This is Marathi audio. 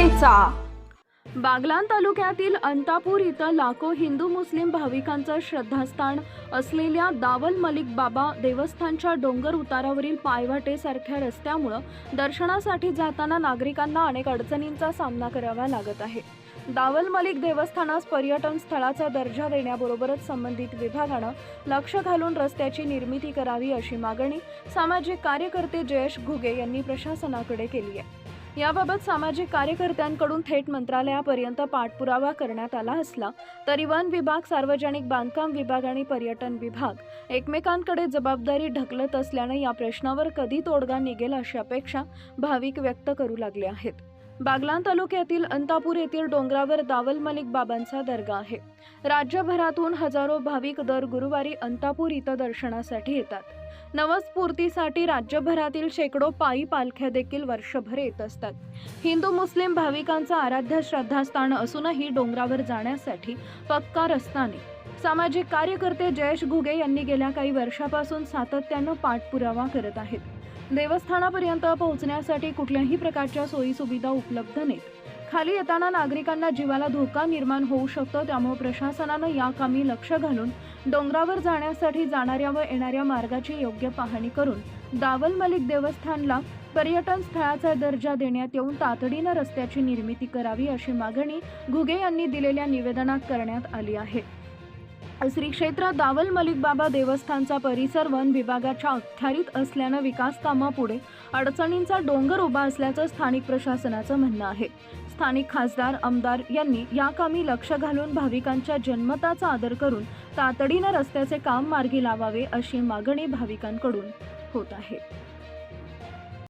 चर्चा बागलान तालुक्यातील अंतापूर इथं लाखो हिंदू मुस्लिम भाविकांचं श्रद्धास्थान असलेल्या दावल मलिक बाबा देवस्थानच्या डोंगर उतारावरील पायवाटेसारख्या रस्त्यामुळं दर्शनासाठी जाताना नागरिकांना अनेक अडचणींचा सामना करावा लागत आहे. दावल मलिक देवस्थानास पर्यटन स्थळाचा दर्जा देण्याबरोबरच संबंधित विभागानं लक्ष घालून रस्त्याची निर्मिती करावी अशी मागणी सामाजिक कार्यकर्ते जयेश घुगे यांनी प्रशासनाकडे केली आहे. याबाबत सामाजिक कार्यकर्त्यांकडून थेट मंत्रालयापर्यंत पाठपुरावा करण्यात आला असला तरी वन विभाग सार्वजनिक बांधकाम विभाग आणि पर्यटन विभाग एकमेकांकडे जबाबदारी ढकलत असल्यानं या प्रश्नावर कधी तोडगा निघेल अशी अपेक्षा भाविक व्यक्त करू लागले आहेत. बागलान तालुक्यातील अंतापूर येथील डोंगरावर दावल मलिक बाबांचा दर्गा आहे. राज्यभरातून हजारो भाविक दर गुरुवारी अंतापूर इथं दर्शनासाठी येतात. नवस्फूर्तीसाठी राज्यभरातील शेकडो पायी पालख्या देखील वर्षभर येत असतात. हिंदू मुस्लिम भाविकांचं आराध्य श्रद्धास्थान असूनही डोंगरावर जाण्यासाठी पक्का रस्ता नाही. सामाजिक कार्यकर्ते जयेश घुगे यांनी गेल्या काही वर्षापासून सातत्यानं पाठपुरावा करत आहेत. देवस्थानापर्यंत पोहोचण्यासाठी कुठल्याही प्रकारच्या सोयीसुविधा उपलब्ध नाहीत. खाली येताना नागरिकांना जीवाला धोका निर्माण होऊ शकतो त्यामुळे प्रशासनानं या कामी लक्ष घालून डोंगरावर जाण्यासाठी जाणाऱ्या व येणाऱ्या मार्गाची योग्य पाहणी करून दावल मलिक देवस्थानला पर्यटन स्थळाचा दर्जा देण्यात येऊन तातडीनं रस्त्याची निर्मिती करावी अशी मागणी घुगे यांनी दिलेल्या निवेदनात करण्यात आली आहे. श्री क्षेत्र दावल मलिक बाबा देवस्थानचा परिसर वन विभागाच्या अखत्यारीत असल्यानं विकास कामापुढे अडचणींचा डोंगर उभा असल्याचं स्थानिक प्रशासनाचं म्हणणं आहे. स्थानिक खासदार आमदार यांनी या कामी लक्ष घालून भाविकांच्या जन्मताचा आदर करून तातडीनं रस्त्याचे काम मार्गी लावावे अशी मागणी भाविकांकडून होत आहे.